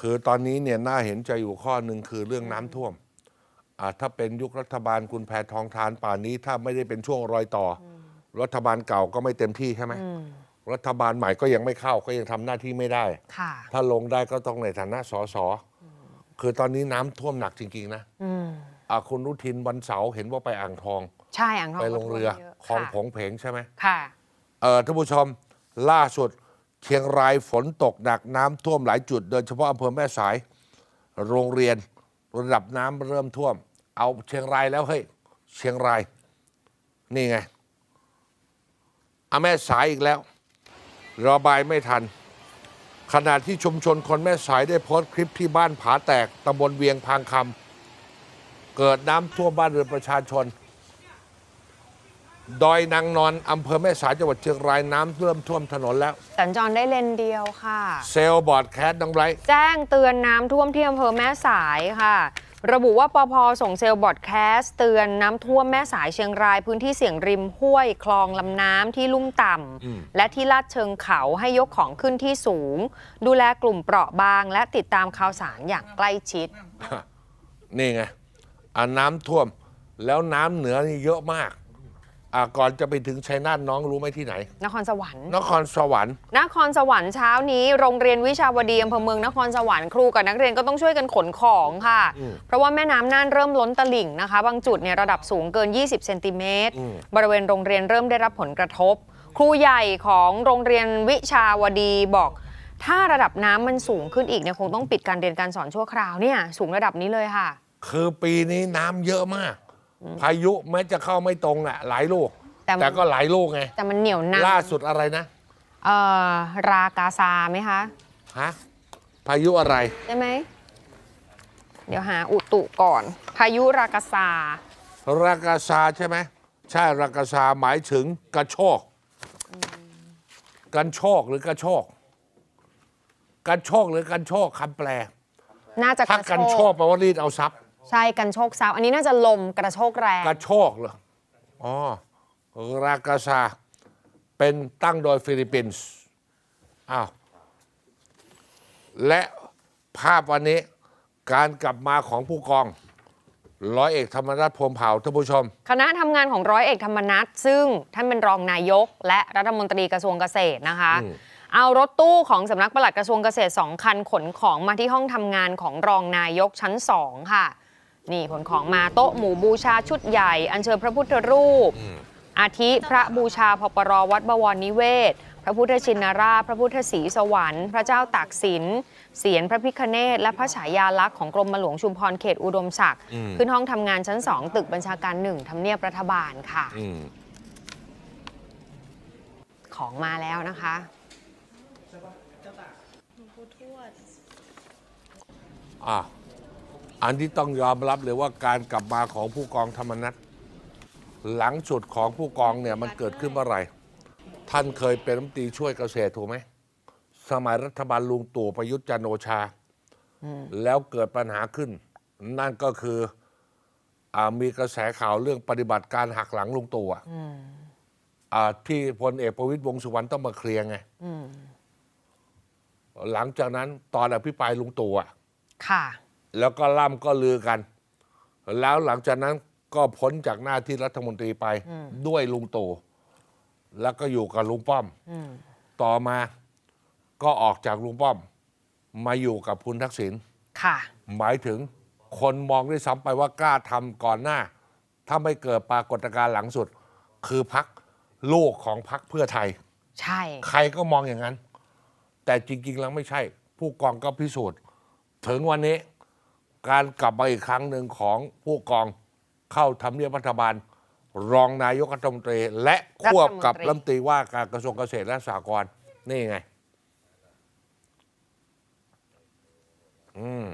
คือตอนนี้เนี่ยน่าเห็นใจอยู่ข้อหนึ่งคือเรื่องน้ำท่วมอ่าถ้าเป็นยุครัฐบาลคุณแพทองทานป่านนี้ ถ้าไม่ได้เป็นช่วงรอยต่ออรัฐบาลเก่าก็ไม่เต็มที่ใช่ไหม รัฐบาลใหม่ก็ยังไม่เข้าก็ยังทำหน้าที่ไม่ได้ ค่ะ ถ้าลงได้ก็ต้องในฐานะสสคือตอนนี้น้ำท่วมหนักจริง ๆ นะอืม อ่าคุณรุทินวันเสาร์เห็นว่าไปอ่างทอง ใช่อ่างทองไปลงเรือก็ท่วมยะคลองค่ะผงเพงใช่ไหม ค่ะ เออท่านผู้ชมล่าสุด เชียงรายฝนตกหนักน้ำท่วมหลายจุด โดยเฉพาะอำเภอแม่สาย โรงเรียนระดับน้ำเริ่มท่วม เอาเชียงรายแล้วเฮ้ยเชียงราย นี่ไงเอาแม่สายอีกแล้ว ระบายไม่ทัน ขณะที่ชุมชนคนแม่สายได้โพสต์คลิปที่บ้านผาแตกตำบลเวียงพางคำเกิดน้ำท่วมบ้านเรือนประชาชน ดอยนางนอนอำเภอแม่สายจังหวัดเชียงรายน้ำเริ่มท่วมถนนแล้ว สัญจรได้เลนเดียวค่ะ เซลล์บอร์ดแคสน้องไบรท์แจ้งเตือนน้ำท่วมที่อำเภอแม่สายค่ะ ระบุว่าปพส่งเซลล์บอดแคสต์เตือนน้ำท่วมแม่สายเชียงราย พื้นที่เสี่ยงริมห้วยคลองลำน้ำที่ลุ่มต่ำและที่ลาดเชิงเขาให้ยกของขึ้นที่สูง ดูแลกลุ่มเปราะบาง และติดตามข่าวสารอย่างใกล้ชิด นี่ไงอ่าน้ำท่วมแล้วน้ำเหนือนี่เยอะมาก อ่าก่อนจะไปถึงชัยนาทน้องรู้ไหมที่ไหน นครสวรรค์ นครสวรรค์นครสวรรค์เช้านี้โรงเรียนวิชาวดีอำเภอเมืองนครสวรรค์ครูกับนักเรียนก็ต้องช่วยกันขนของค่ะ เพราะว่าแม่น้ำน่านเริ่มล้นตลิ่งนะคะ บางจุดเนี่ยระดับสูงเกิน 20 เซนติเมตร บริเวณโรงเรียนเริ่มได้รับผลกระทบ ครูใหญ่ของโรงเรียนวิชาวดีบอก ถ้าระดับน้ำมันสูงขึ้นอีกเนี่ยคงต้องปิดการเรียนการสอนชั่วคราวเนี่ยสูงระดับนี้เลยค่ะ คือปีนี้น้ำเยอะมาก พายุแม้จะเข้าไม่ตรงแหละหลายลูก แต่มัน แต่ก็หลายลูกไง แต่มันเหนียวหนักล่าสุดอะไรนะเอ่อรากาซาไหมคะ ฮะพายุอะไร ใช่ไหม เดี๋ยวหาอุตุก่อน พายุรากาซา รากาซาใช่ไหมใช่รากาซาหมายถึงกระโชกกันโชกหรือกระโชกกันโชกหรือกันโชกคำแปล น่าจะถ้ากระกันโชโชกกแปลว่ารีดเอาทรัพย์ ใช่กันโชกซับอันนี้น่าจะลมกระโชกแรง กระโชกเหรออ๋อรากาซาเป็นตั้งโดยฟิลิปปินส์อ้าวและภาพวันนี้การกลับมาของผู้กอง ร้อยเอกธรรมนัฐพรหมเผ่าท่านผู้ชม คณะทำงานของร้อยเอกธรรมนัฐซึ่งท่านเป็นรองนายก และรัฐมนตรีกระทรวงเกษตรนะคะ เอารถตู้ของสำนักปลัดกระทรวงเกษตรสองคันขนของมาที่ห้องทำงานของรองนายกชั้นสองค่ะ นี่ขนของมาโต๊ะหมู่บูชาชุดใหญ่ อัญเชิญพระพุทธรูป อาทิพระบูชาพปรวัดบวรนิเวศ พระพุทธชินราช พระพุทธศรีสวรรค์ พระเจ้าตากสิน เสียนพระพิคเนตและพระฉายาลักษณ์ของกรมหลวงชุมพรเขตอุดมศักดิ์ ขึ้นห้องทำงานชั้น2ตึกบัญชาการหนึ่งทำเนียบรัฐบาลค่ะอืมของมาแล้วนะคะอะ อันที่ต้องยอมรับเลยว่าการกลับมาของผู้กองธรรมนัฐหลังสุดของผู้กองเนี่ยมันเกิดขึ้นเมื่อไหร่ ท่านเคยเป็นรัฐมนตรีช่วยเกษตรถูกไหม สมัยรัฐบาลลุงตู่ประยุทธ์จันทร์โอชา แล้วเกิดปัญหาขึ้น นั่นก็คืออามีกระแสข่าวเรื่องปฏิบัติการหักหลังลุงตู่อะอ่าที่พลเอกประวิตยวงษ์สุวรรณต้องมาเคลียร์ไงหลังจากนั้นตอนอภิปรายลุงตู่อะค่ะ แล้วก็ล่ำก็ลือกัน แล้วหลังจากนั้นก็พ้นจากหน้าที่รัฐมนตรีไปด้วยลุงตู่แล้วก็อยู่กับลุงป้อมต่อมาก็ออกจากลุงป้อม มาอยู่กับคุณทักษิณค่ะ หมายถึงคนมองด้วยซ้ำไปว่ากล้าทำก่อนหน้า ถ้าไม่เกิดปรากฏการณ์หลังสุด คือพักลูกของพักเพื่อไทย ใช่ ใครก็มองอย่างนั้น แต่จริง ๆ แล้วไม่ใช่ ผู้กองก็พิสูจน์ ถึงวันนี้ การกลับมาอีกครั้งหนึ่งของผู้กองเข้าทำเนียบรัฐบาล รองนายกรัฐมนตรี และควบกับรัฐมนตรีว่าการกระทรวงเกษตรและสหกรณ์นี่ไง อืม